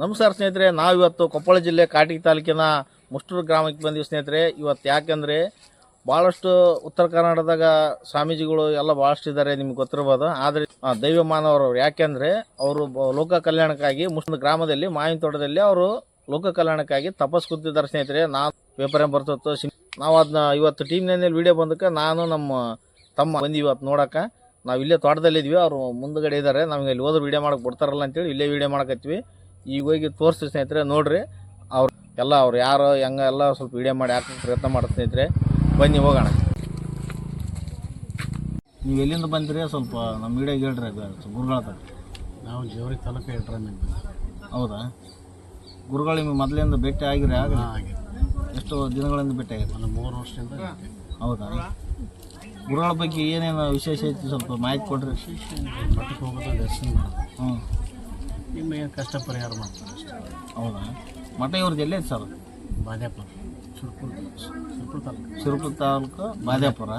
ನಮಸ್ಕಾರ ಸ್ನೇಹಿತರೆ, ನಾವಿವತ್ತು ಕೊಪ್ಪಳ ಜಿಲ್ಲೆ ಕಾಟಿಗೆ ತಾಲೂಕಿನ ಮುಷ್ಟೂರು ಗ್ರಾಮಕ್ಕೆ ಬಂದಿವಿ ಸ್ನೇಹಿತರೆ. ಇವತ್ತು ಯಾಕೆಂದರೆ ಭಾಳಷ್ಟು ಉತ್ತರ ಕರ್ನಾಟಕದಾಗ ಸ್ವಾಮೀಜಿಗಳು ಎಲ್ಲ ಭಾಳಷ್ಟು ಇದ್ದಾರೆ ನಿಮ್ಗೆ ಗೊತ್ತಿರ್ಬೋದು. ಆದರೆ ದೈವ ಮಾನವರು ಯಾಕೆಂದರೆ ಅವರು ಲೋಕ ಕಲ್ಯಾಣಕ್ಕಾಗಿ ಮುಷ್ಟ ಗ್ರಾಮದಲ್ಲಿ, ಮಾವಿನ ತೋಟದಲ್ಲಿ ಅವರು ಲೋಕ ಕಲ್ಯಾಣಕ್ಕಾಗಿ ತಪಸ್ ಕೂತಿದ್ದಾರೆ ಸ್ನೇಹಿತರೆ. ನಾನು ಪೇಪರ್ ಏನು ಬರ್ತಿತ್ತು ನಾವು ಅದನ್ನ ಇವತ್ತು ಟೀಮ್ನಲ್ಲಿ ವಿಡಿಯೋ ಬಂದಕ್ಕೆ ನಾನು ನಮ್ಮ ತಮ್ಮ ಬಂದು ಇವತ್ತು ನೋಡೋಕೆ. ನಾವು ಇಲ್ಲೇ ತೋಟದಲ್ಲಿದ್ವಿ, ಅವರು ಮುಂದಗಡೆ ಇದ್ದಾರೆ ನಮಗೆ ಇಲ್ಲಿ ಹೋದ್ರೆ ವೀಡಿಯೋ ಮಾಡಕ್ಕೆ ಬಿಡ್ತಾರಲ್ಲ ಅಂತೇಳಿ ಇಲ್ಲೇ ವೀಡಿಯೋ ಮಾಡಕತ್ತೀವಿ. ಈಗ ಹೋಗಿ ತೋರಿಸಿ ಸ್ನೇಹಿತರೆ ನೋಡ್ರಿ. ಅವ್ರು ಎಲ್ಲ ಅವ್ರು ಯಾರು ಹೆಂಗ ಎಲ್ಲ ಸ್ವಲ್ಪ ವಿಡಿಯೋ ಮಾಡಿ ಹಾಕಿ ಪ್ರಯತ್ನ ಮಾಡಿ ಸ್ನೇಹಿತರೆ. ಬನ್ನಿ ಹೋಗೋಣ. ನೀವು ಎಲ್ಲಿಂದ ಬಂದಿರಿ? ಸ್ವಲ್ಪ ನಮ್ಮ ವಿಡಿಯೋಗೆ ಹೇಳ್ರಿ ಗುರುಗಳ ನಾವು ಜೇವರಿ ತಾಲೂಕು ಹೇಳ್ರಿ ಹೌದಾ? ಗುರುಗಳು ನಿಮಗೆ ಮೊದಲಿಂದ ಭೇಟಿ ಆಗಿರಿ ಆಗ ಎಷ್ಟು ದಿನಗಳಿಂದ ಭೇಟಿ ಆಗಿರಿ ಒಂದು ಮೂರು ವರ್ಷದಿಂದ ಹೌದಾ? ಗುರುಗಳ ಬಗ್ಗೆ ಏನೇನು ವಿಶೇಷ ಐತಿ ಸ್ವಲ್ಪ ಮಾಹಿತಿ ಕೊಡ್ರಿ. ವಿಶೇಷ ಮಠಕ್ಕೆ ಹೋಗೋದು ದರ್ಶನ ಹ್ಞೂ ನಿಮ್ಮ ಏನು ಕಷ್ಟ ಪರಿಹಾರ ಮಾಡ್ತಾರೆ ಹೌದಾ? ಮಠ ಇವ್ರದ್ದು ಎಲ್ಲೇ ಸರ್? ಬಾದ್ಯಾಪುರ. ಸುರ್ಪುರ ಸುರ್ಪುರ ತಾಲೂಕು. ಶಿರಪುರ ತಾಲೂಕು ಬಾದ್ಯಾಪುರ.